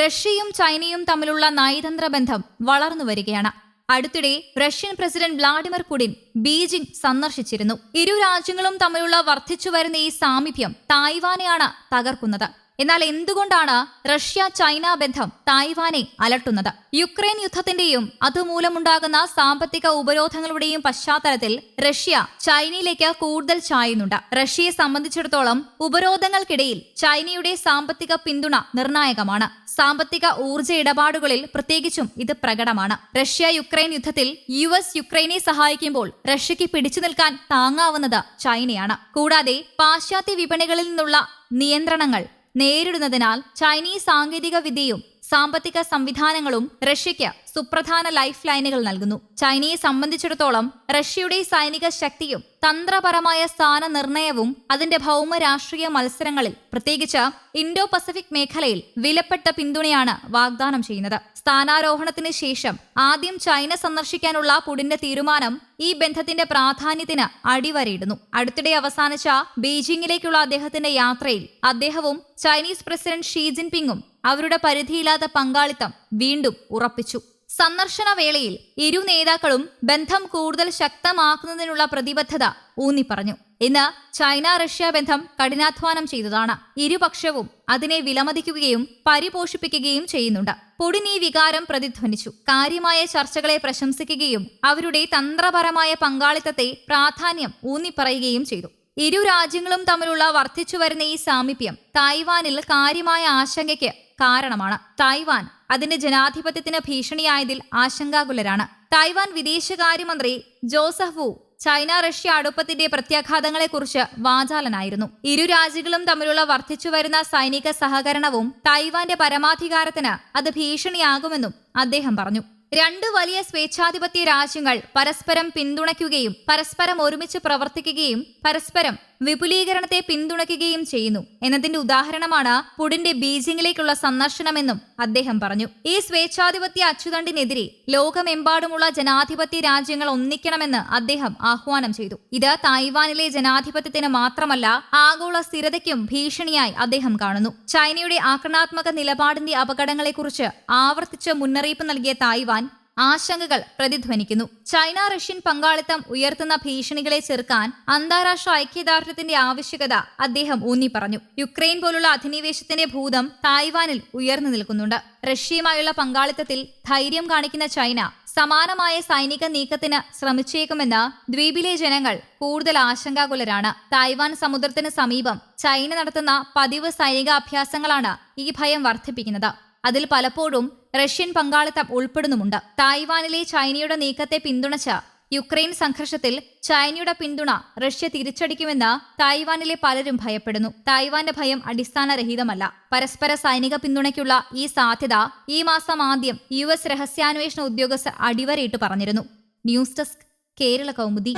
റഷ്യയും ചൈനയും തമ്മിലുള്ള നയതന്ത്ര ബന്ധം വളർന്നു വരികയാണ്. അടുത്തിടെ Russian president Vladimir Putin Beijing സന്ദർശിച്ചിരുന്നു. ഇരു രാജ്യങ്ങളും തമ്മിലുള്ള വർദ്ധിച്ചുവരുന്ന ഈ സാമീപ്യം തായ്വാനെയാണ് തകർക്കുന്നത്. എന്നാൽ എന്തുകൊണ്ടാണ് റഷ്യ ചൈന ബന്ധം തായ്വാനെ അലട്ടുന്നത്? യുക്രൈൻ യുദ്ധത്തിന്റെയും അതുമൂലമുണ്ടാകുന്ന സാമ്പത്തിക ഉപരോധങ്ങളുടെയും പശ്ചാത്തലത്തിൽ റഷ്യ ചൈനയിലേക്ക് കൂടുതൽ ചായുന്നുണ്ട്. റഷ്യയെ സംബന്ധിച്ചിടത്തോളം ഉപരോധങ്ങൾക്കിടയിൽ ചൈനയുടെ സാമ്പത്തിക പിന്തുണ നിർണായകമാണ്. സാമ്പത്തിക ഊർജ ഇടപാടുകളിൽ പ്രത്യേകിച്ചും ഇത് പ്രകടമാണ്. റഷ്യ യുക്രൈൻ യുദ്ധത്തിൽ യു എസ് യുക്രൈനെ സഹായിക്കുമ്പോൾ റഷ്യക്ക് പിടിച്ചു നിൽക്കാൻ താങ്ങാവുന്നത് ചൈനയാണ്. കൂടാതെ പാശ്ചാത്യ വിപണികളിൽ നിന്നുള്ള നിയന്ത്രണങ്ങൾ നേരിടുന്നതിനാൽ ചൈനീസ് സാങ്കേതിക വിദ്യയും സാമ്പത്തിക സംവിധാനങ്ങളും റഷ്യയ്ക്ക് സുപ്രധാന ലൈഫ് ലൈനുകൾ നൽകുന്നു. ചൈനയെ സംബന്ധിച്ചിടത്തോളം റഷ്യയുടെ സൈനിക ശക്തിയും തന്ത്രപരമായ സ്ഥാന നിർണയവും അതിന്റെ ഭൗമ രാഷ്ട്രീയ മത്സരങ്ങളിൽ പ്രത്യേകിച്ച് ഇൻഡോ പസഫിക് മേഖലയിൽ വിലപ്പെട്ട പിന്തുണയാണ് വാഗ്ദാനം ചെയ്യുന്നത്. സ്ഥാനാരോഹണത്തിന് ശേഷം ആദ്യം ചൈന സന്ദർശിക്കാനുള്ള പുടിന്റെ തീരുമാനം ഈ ബന്ധത്തിന്റെ പ്രാധാന്യത്തിന് അടിവരയിടുന്നു. അടുത്തിടെ അവസാനിച്ച ബീജിംഗിലേക്കുള്ള അദ്ദേഹത്തിന്റെ യാത്രയിൽ അദ്ദേഹവും ചൈനീസ് പ്രസിഡന്റ് ഷീ ജിൻപിങ്ങും അവരുടെ പരിധിയില്ലാത്ത പങ്കാളിത്തം വീണ്ടും ഉറപ്പിച്ചു. സന്ദർശന വേളയിൽ ഇരു നേതാക്കളും ബന്ധം കൂടുതൽ ശക്തമാക്കുന്നതിനുള്ള പ്രതിബദ്ധത ഊന്നി പറഞ്ഞു. ഇന്ന് ചൈന റഷ്യ ബന്ധം കഠിനാധ്വാനം ചെയ്തതാണ്. ഇരുപക്ഷവും അതിനെ വിലമതിക്കുകയും പരിപോഷിപ്പിക്കുകയും ചെയ്യുന്നുണ്ട്. പൊടിനീ വികാരം പ്രതിധ്വനിച്ചു. കാര്യമായ ചർച്ചകളെ പ്രശംസിക്കുകയും അവരുടെ തന്ത്രപരമായ പങ്കാളിത്തത്തെ പ്രാധാന്യം ഊന്നിപ്പറയുകയും ചെയ്തു. ഇരു രാജ്യങ്ങളും തമ്മിലുള്ള വർദ്ധിച്ചു വരുന്ന ഈ സാമീപ്യം തായ്വാനിൽ കാര്യമായ ആശങ്കയ്ക്ക് കാരണമാണ്. തായ്വാൻ അതിന്റെ ജനാധിപത്യത്തിന് ഭീഷണിയായതിൽ ആശങ്കാകുലരാണ്. തായ്വാൻ വിദേശകാര്യമന്ത്രി ജോസഫ് വു ചൈന റഷ്യ അടുപ്പത്തിന്റെ പ്രത്യാഘാതങ്ങളെക്കുറിച്ച് വാചാലനായിരുന്നു. ഇരു രാജ്യങ്ങളും തമ്മിലുള്ള വർദ്ധിച്ചുവരുന്ന സൈനിക സഹകരണവും തായ്വാന്റെ പരമാധികാരത്തിന് അത് ഭീഷണിയാകുമെന്നും അദ്ദേഹം പറഞ്ഞു. രണ്ട് വലിയ സ്വേച്ഛാധിപത്യ രാജ്യങ്ങൾ പരസ്പരം പിന്തുണയ്ക്കുകയും പരസ്പരം ഒരുമിച്ച് പ്രവർത്തിക്കുകയും പരസ്പരം വിപുലീകരണത്തെ പിന്തുണയ്ക്കുകയും ചെയ്യുന്നു. എന്നതിന്റെ ഉദാഹരണമാണ് പുടിന്റെ ബീജിംഗിലേക്കുള്ള സന്ദർശനമെന്നും അദ്ദേഹം പറഞ്ഞു. ഈ സ്വേച്ഛാധിപത്യ അച്ചുതണ്ടിനെതിരെ ലോകമെമ്പാടുമുള്ള ജനാധിപത്യ രാജ്യങ്ങൾ ഒന്നിക്കണമെന്ന് അദ്ദേഹം ആഹ്വാനം ചെയ്തു. ഇത് തായ്വാനിലെ ജനാധിപത്യത്തിന് മാത്രമല്ല ആഗോള സ്ഥിരതയ്ക്കും ഭീഷണിയായി അദ്ദേഹം കാണുന്നു. ചൈനയുടെ ആക്രമണാത്മക നിലപാടിന്റെ അപകടങ്ങളെക്കുറിച്ച് ആവർത്തിച്ച് മുന്നറിയിപ്പ് നൽകിയ തായ്വാൻ ആശങ്കകൾ പ്രതിധ്വനിക്കുന്നു. ചൈന റഷ്യൻ പങ്കാളിത്തം ഉയർത്തുന്ന ഭീഷണികളെ ചെറുക്കാൻ അന്താരാഷ്ട്ര ഐക്യദാർഢ്യത്തിന്റെ ആവശ്യകത അദ്ദേഹം ഊന്നി പറഞ്ഞു യുക്രൈൻ പോലുള്ള അധിനിവേശത്തിന്റെ ഭൂതം തായ്വാനിൽ ഉയർന്നു നിൽക്കുന്നുണ്ട്. റഷ്യയുമായുള്ള പങ്കാളിത്തത്തിൽ ധൈര്യം കാണിക്കുന്ന ചൈന സമാനമായ സൈനിക നീക്കത്തിന് ശ്രമിച്ചേക്കുമെന്ന് ദ്വീപിലെ ജനങ്ങൾ കൂടുതൽ ആശങ്കാകുലരാണ്. തായ്വാൻ സമുദ്രത്തിന് സമീപം ചൈന നടത്തുന്ന പതിവ് സൈനികാഭ്യാസങ്ങളാണ് ഈ ഭയം വർദ്ധിപ്പിക്കുന്നത്. അതിൽ പലപ്പോഴും റഷ്യൻ പങ്കാളിത്തം ഉൾപ്പെടുന്നുമുണ്ട്. തായ്വാനിലെ ചൈനയുടെ നീക്കത്തെ പിന്തുണച്ച യുക്രൈൻ സംഘർഷത്തിൽ ചൈനയുടെ പിന്തുണ റഷ്യ തിരിച്ചടിക്കുമെന്ന് തായ്വാനിലെ പലരും ഭയപ്പെടുന്നു. തായ്വാന്റെ ഭയം അടിസ്ഥാനരഹിതമല്ല. പരസ്പര സൈനിക പിന്തുണയ്ക്കുള്ള ഈ സാധ്യത ഈ മാസം ആദ്യം യു എസ് രഹസ്യാന്വേഷണ ഉദ്യോഗസ്ഥർ അടിവരയിട്ട് പറഞ്ഞിരുന്നു. News desk Kerala Kaumudi.